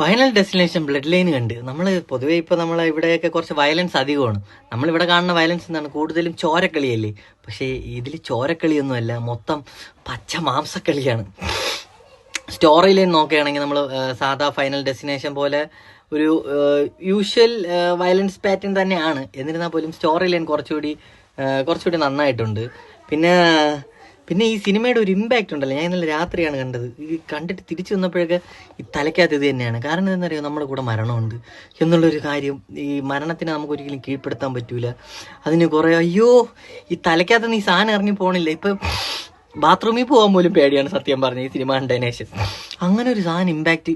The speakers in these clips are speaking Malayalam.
ഫൈനൽ ഡെസ്റ്റിനേഷൻ ബ്ലഡ് ലൈൻ കണ്ട്. നമ്മൾ പൊതുവേ ഇപ്പോൾ നമ്മൾ ഇവിടെയൊക്കെ കുറച്ച് വയലൻസ് അധികമാണ്. നമ്മളിവിടെ കാണുന്ന വയലൻസ് എന്താണ്? കൂടുതലും ചോരക്കളിയല്ലേ? പക്ഷേ ഇതിൽ ചോരക്കളിയൊന്നുമല്ല മൊത്തം പച്ച മാംസക്കളിയാണ്. സ്റ്റോറി ലൈൻ നോക്കുകയാണെങ്കിൽ നമ്മൾ സാധാ ഫൈനൽ ഡെസ്റ്റിനേഷൻ പോലെ ഒരു യൂഷ്വൽ വയലൻസ് പാറ്റേൺ തന്നെയാണ്. എന്നിരുന്നാൽ പോലും സ്റ്റോറി ലൈൻ കുറച്ചുകൂടി കുറച്ചുകൂടി നന്നായിട്ടുണ്ട്. പിന്നെ പിന്നെ ഈ സിനിമയുടെ ഒരു ഇമ്പാക്റ്റ് ഉണ്ടല്ലോ. ഞാൻ ഇന്നലെ രാത്രിയാണ് കണ്ടത്. ഈ കണ്ടിട്ട് തിരിച്ചു വന്നപ്പോഴൊക്കെ ഈ തലയ്ക്കകത്ത് ഇത് തന്നെയാണ്. കാരണം എന്താണെന്നറിയോ? നമ്മുടെ കൂടെ മരണമുണ്ട്. എന്നുള്ളൊരു കാര്യം. ഈ മരണത്തിനെ നമുക്ക് ഒരിക്കലും കീഴ്പ്പെടുത്താൻ പറ്റൂല. അതിന് കുറേ അയ്യോ ഈ തലയ്ക്കകത്ത് നീ സാധനം ഇറങ്ങി പോകണില്ല ഇപ്പം ബാത്റൂമിൽ പോകാൻ പോലും പേടിയാണ് സത്യം പറഞ്ഞ ഈ സിനിമ കണ്ടതിനേശം അങ്ങനെ ഒരു സാധനം ഇമ്പാക്റ്റ്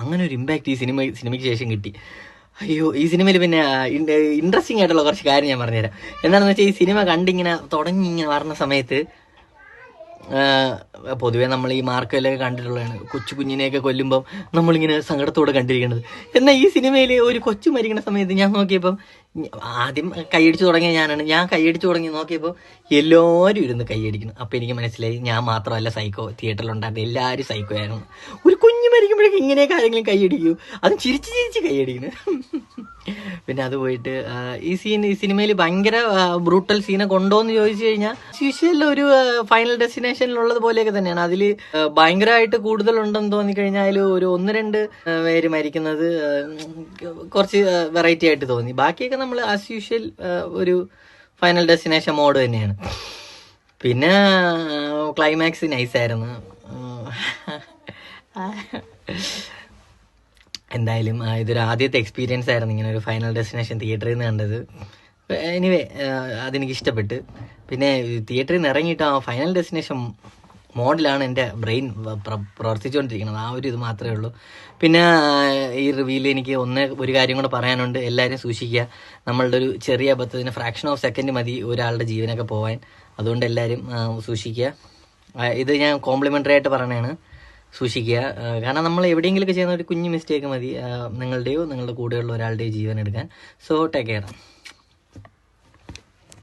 അങ്ങനെ ഒരു ഇമ്പാക്റ്റ് ഈ സിനിമ സിനിമയ്ക്ക് ശേഷം കിട്ടി. അയ്യോ ഈ സിനിമയിൽ പിന്നെ ഇൻട്രസ്റ്റിംഗ് ആയിട്ടുള്ള കുറച്ച് കാര്യം ഞാൻ പറഞ്ഞുതരാം. എന്താണെന്ന് വെച്ചാൽ ഈ സിനിമ കണ്ടിങ്ങനെ തുടങ്ങി ഇങ്ങനെ വരുന്ന സമയത്ത് പൊതുവേ നമ്മൾ ഈ മാർക്കലൊക്കെ കണ്ടിട്ടുള്ളതാണ്. കൊച്ചു കുഞ്ഞിനെയൊക്കെ കൊല്ലുമ്പം നമ്മളിങ്ങനെ സങ്കടത്തോടെ കണ്ടിരിക്കുന്നത് എന്നാൽ ഈ സിനിമയിൽ ഒരു കൊച്ചു മരിക്കുന്ന സമയത്ത് ഞാൻ നോക്കിയപ്പം ആദ്യം കൈയടിച്ചു തുടങ്ങിയ ഞാനാണ്. ഞാൻ കൈയടിച്ചു തുടങ്ങി നോക്കിയപ്പോൾ എല്ലാവരും ഇരുന്ന് കൈയടിക്കുന്നു. അപ്പോൾ എനിക്ക് മനസ്സിലായി ഞാൻ മാത്രമല്ല സൈക്കോ തിയേറ്ററിലുണ്ടായിരുന്നത് എല്ലാവരും സൈക്കോ ആയിരുന്നു. ഒരു കുഞ്ഞു മരിക്കുമ്പോഴേക്കും ഇങ്ങനെ ആരെങ്കിലും കൈയടിക്കൂ? അതും ചിരിച്ച് ചിരിച്ച് കൈയടിക്കുന്നു. പിന്നെ അത് പോയിട്ട് ഈ സീൻ ഈ സിനിമയിൽ ഭയങ്കര ബ്രൂട്ടൽ സീനെ കൊണ്ടോന്ന് ചോദിച്ചു കഴിഞ്ഞാൽ യൂഷ്വൽ ഒരു ഫൈനൽ ഡെസ്റ്റിനേഷനിലുള്ളത് പോലെയൊക്കെ തന്നെയാണ്. അതിൽ ഭയങ്കരമായിട്ട് കൂടുതൽ ഉണ്ടെന്ന് തോന്നിക്കഴിഞ്ഞാൽ ഒരു ഒന്ന് രണ്ട് പേര് മരിക്കുന്നത് കുറച്ച് വെറൈറ്റി ആയിട്ട് തോന്നി. ബാക്കിയൊക്കെ നമ്മൾ ആസ് യൂഷ്വൽ ഒരു ഫൈനൽ ഡെസ്റ്റിനേഷൻ മോഡ് തന്നെയാണ്. പിന്നെ ക്ലൈമാക്സ് നൈസായിരുന്നു എന്തായാലും ഇതൊരു ആദ്യത്തെ എക്സ്പീരിയൻസ് ആയിരുന്നു ഇങ്ങനെ ഒരു ഫൈനൽ ഡെസ്റ്റിനേഷൻ തിയേറ്ററിൽ നിന്ന് കണ്ടത്. എനിവേ അതെനിക്ക് ഇഷ്ടപ്പെട്ട്. പിന്നെ തിയേറ്ററിൽ നിന്ന് ഇറങ്ങിയിട്ട് ആ ഫൈനൽ ഡെസ്റ്റിനേഷൻ മോഡിലാണ് എന്റെ ബ്രെയിൻ പ്രവർത്തിച്ചുകൊണ്ടിരിക്കുന്നത്. ആ ഒരു ഇത് മാത്രമേ ഉള്ളൂ. പിന്നെ ഈ റിവ്യൂവിൽ എനിക്ക് ഒന്ന് ഒരു കാര്യം കൂടെ പറയാനുണ്ട്. എല്ലാവരും സൂക്ഷിക്കുക. നമ്മളുടെ ഒരു ചെറിയ അബദ്ധത്തിന് ഫ്രാക്ഷൻ ഓഫ് സെക്കൻഡ് മതി ഒരാളുടെ ജീവനൊക്കെ പോവാൻ. അതുകൊണ്ട് എല്ലാവരും സൂക്ഷിക്കുക. ഇത് ഞാൻ കോംപ്ലിമെന്ററി ആയിട്ട് പറയണതാണ്. സൂക്ഷിക്കുക. കാരണം നമ്മൾ എവിടെയെങ്കിലുമൊക്കെ ചെയ്യുന്ന ഒരു കുഞ്ഞു മിസ്റ്റേക്ക് മതി. നിങ്ങളുടെയോ നിങ്ങളുടെ കൂടെയുള്ള ഒരാളുടെയോ ജീവൻ എടുക്കാൻ. So take care